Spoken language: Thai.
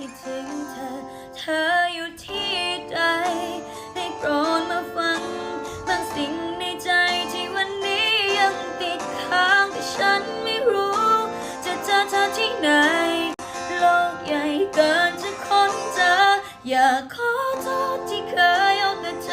คิดถึงเธอ เธออยู่ที่ใดให้โปรดมาฟังบางสิ่งในใจที่วันนี้ยังติดค้างแต่ฉันไม่รู้ จะเจอเธอที่ไหน โลกใหญ่เกินจะค้นเจอ อยากขอโทษที่เคยเอาแต่ใจ